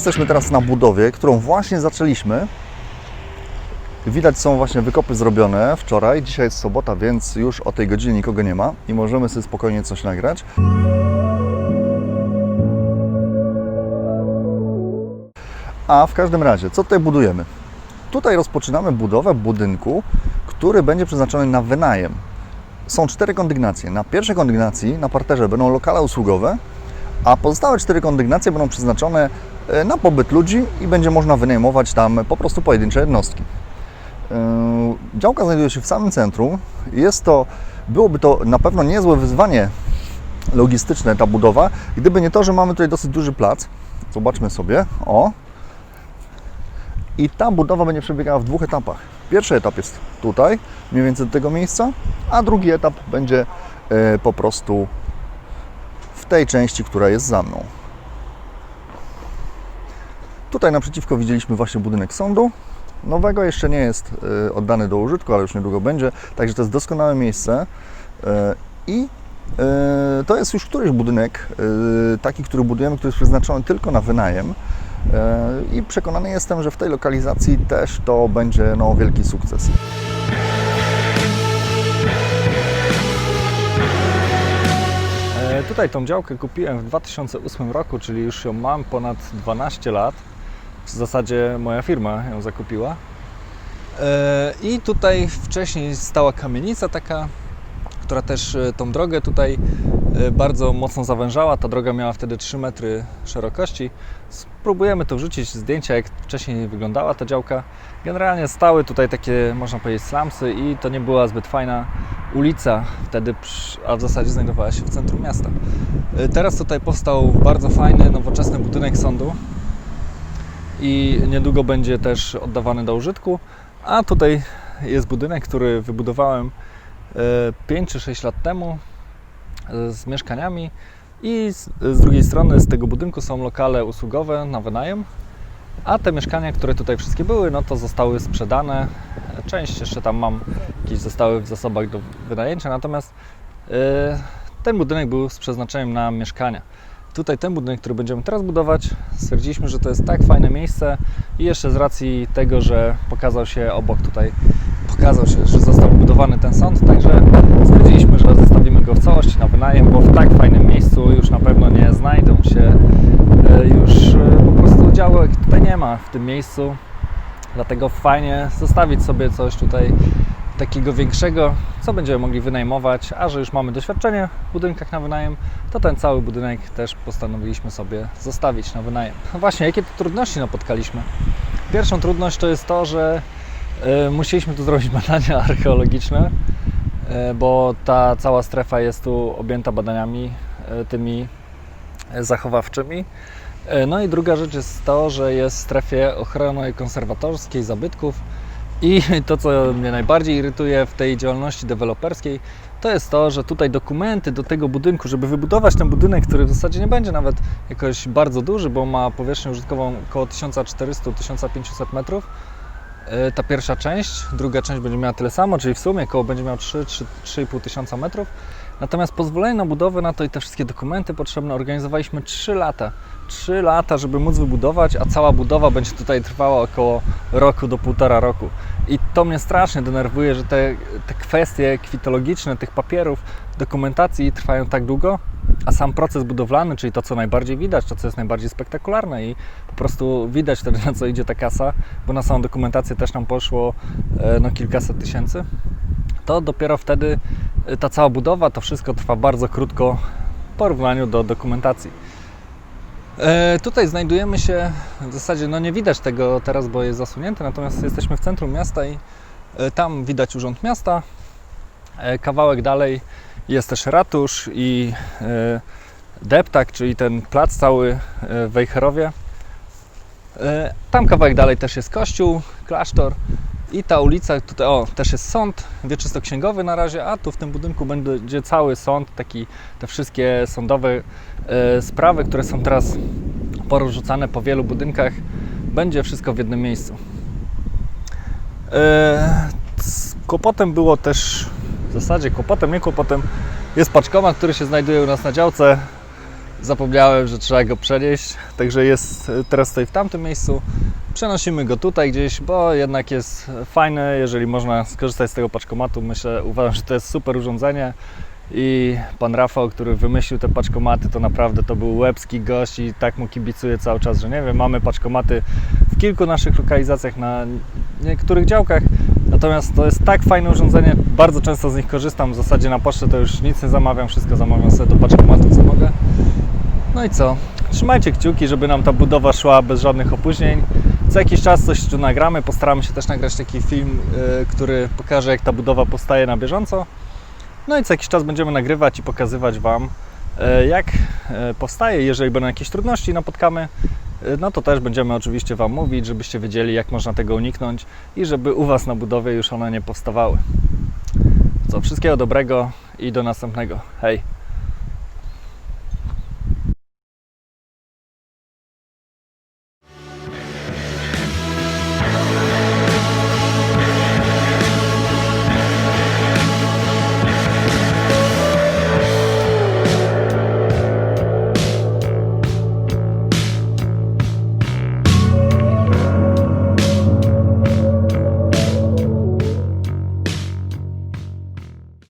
Jesteśmy teraz na budowie, którą właśnie zaczęliśmy. Widać są właśnie wykopy zrobione wczoraj. Dzisiaj jest sobota, więc już o tej godzinie nikogo nie ma i możemy sobie spokojnie coś nagrać. A w każdym razie, co tutaj budujemy? Tutaj rozpoczynamy budowę budynku, który będzie przeznaczony na wynajem. Są cztery kondygnacje. Na pierwszej kondygnacji na parterze będą lokale usługowe, a pozostałe cztery kondygnacje będą przeznaczone na pobyt ludzi i będzie można wynajmować tam po prostu pojedyncze jednostki. Yy, Działka znajduje się w samym centrum. Jest to, byłoby to na pewno niezłe wyzwanie logistyczne ta budowa, gdyby nie to, że mamy tutaj dosyć duży plac. Zobaczmy sobie. O. I ta budowa będzie przebiegała w dwóch etapach. Pierwszy etap jest tutaj, mniej więcej do tego miejsca, a drugi etap będzie e, po prostu w tej części, która jest za mną. Tutaj naprzeciwko widzieliśmy właśnie budynek sądu. Nowego jeszcze nie jest e, oddany do użytku, ale już niedługo będzie. Także to jest doskonałe miejsce. E, I e, to jest już któryś budynek, taki, który budujemy, który jest przeznaczony tylko na wynajem. I przekonany jestem, że w tej lokalizacji też to będzie no, wielki sukces. E, Tutaj tą działkę kupiłem w 2008 roku, czyli już ją mam ponad 12 lat. W zasadzie moja firma ją zakupiła. E, I tutaj wcześniej stała kamienica taka, która też e, tą drogę tutaj e, bardzo mocno zawężała. Ta droga miała wtedy 3 metry szerokości. Spróbujemy to wrzucić zdjęcia, jak wcześniej wyglądała ta działka. Generalnie stały tutaj takie, można powiedzieć, slumsy i to nie była zbyt fajna ulica wtedy, a w zasadzie znajdowała się w centrum miasta. Teraz tutaj powstał bardzo fajny, nowoczesny budynek sądu i niedługo będzie też oddawany do użytku. A tutaj jest budynek, który wybudowałem 5 czy 6 lat temu y, z mieszkaniami i z, drugiej strony z tego budynku są lokale usługowe na wynajem. A te mieszkania, które tutaj wszystkie były, no to zostały sprzedane. Część jeszcze tam mam, jakieś zostały w zasobach do wynajęcia, natomiast yy, ten budynek był z przeznaczeniem na mieszkania. Tutaj ten budynek, który będziemy teraz budować, stwierdziliśmy, że to jest tak fajne miejsce i jeszcze z racji tego, że pokazał się obok tutaj, pokazał się, że został budowany ten sąd, także stwierdziliśmy, że zostawimy go w całości na wynajem, bo w tak fajnym miejscu już na pewno nie znajdą się e, już e, po prostu działek tutaj nie ma w tym miejscu. Dlatego fajnie zostawić sobie coś tutaj takiego większego, co będziemy mogli wynajmować, a że już mamy doświadczenie w budynkach na wynajem, to ten cały budynek też postanowiliśmy sobie zostawić na wynajem. Właśnie, jakie trudności napotkaliśmy? Pierwszą trudność to jest to, że e, musieliśmy tu zrobić badania archeologiczne, e, bo ta cała strefa jest tu objęta badaniami e, tymi zachowawczymi. No i druga rzecz jest to, że jest w strefie ochrony konserwatorskiej zabytków i to, co mnie najbardziej irytuje w tej działalności deweloperskiej, to jest to, że tutaj dokumenty do tego budynku, żeby wybudować ten budynek, który w zasadzie nie będzie nawet jakoś bardzo duży, bo ma powierzchnię użytkową około 1400-1500 metrów, ta pierwsza część, druga część będzie miała tyle samo, czyli w sumie około będzie miał 3-3,5 tysiąca metrów. Natomiast pozwolenie na budowę na to i te wszystkie dokumenty potrzebne organizowaliśmy 3 lata. 3 lata, żeby móc wybudować, a cała budowa będzie tutaj trwała około roku do półtora roku. I to mnie strasznie denerwuje, że te, te kwestie kwitologiczne tych papierów, dokumentacji trwają tak długo, a sam proces budowlany, czyli to, co najbardziej widać, to, co jest najbardziej spektakularne i po prostu widać wtedy, na co idzie ta kasa, bo na samą dokumentację też nam poszło e, no, kilkaset tysięcy, to dopiero wtedy e, ta cała budowa, to wszystko trwa bardzo krótko w porównaniu do dokumentacji. E, tutaj znajdujemy się, w zasadzie no nie widać tego teraz, bo jest zasunięte, natomiast jesteśmy w centrum miasta i tam widać urząd miasta. Kawałek dalej jest też ratusz i e, deptak, czyli ten plac cały e, w Wejherowie. E, Tam kawałek dalej też jest kościół, klasztor i ta ulica, tutaj o, też jest sąd wieczystoksięgowy na razie, a tu w tym budynku będzie cały sąd, taki, te wszystkie sądowe sprawy, które są teraz porozrzucane po wielu budynkach, będzie wszystko w jednym miejscu. Kłopotem było też, w zasadzie kłopotem, nie kłopotem, jest paczkomat, który się znajduje u nas na działce. Zapomniałem, że trzeba go przenieść, także jest e, teraz stoi w tamtym miejscu. Przenosimy go tutaj gdzieś, bo jednak jest fajne, jeżeli można skorzystać z tego paczkomatu. Myślę, uważam, że to jest super urządzenie. I pan Rafał, który wymyślił te paczkomaty, to naprawdę to był łebski gość i tak mu kibicuję cały czas, że nie wiem, mamy paczkomaty w kilku naszych lokalizacjach na niektórych działkach, natomiast to jest tak fajne urządzenie, bardzo często z nich korzystam, w zasadzie na pocztę to już nic nie zamawiam, wszystko zamawiam sobie do paczkomatu, co mogę. No i co? Trzymajcie kciuki, żeby nam ta budowa szła bez żadnych opóźnień. Co jakiś czas coś tu nagramy, postaramy się też nagrać taki film, yy, który pokaże jak ta budowa powstaje na bieżąco. No i co jakiś czas będziemy nagrywać i pokazywać Wam, e, jak e, powstaje. Jeżeli będą jakieś trudności napotkamy, no to też będziemy oczywiście Wam mówić, żebyście wiedzieli, jak można tego uniknąć i żeby u Was na budowie już one nie powstawały. Co, wszystkiego dobrego i do następnego. Hej!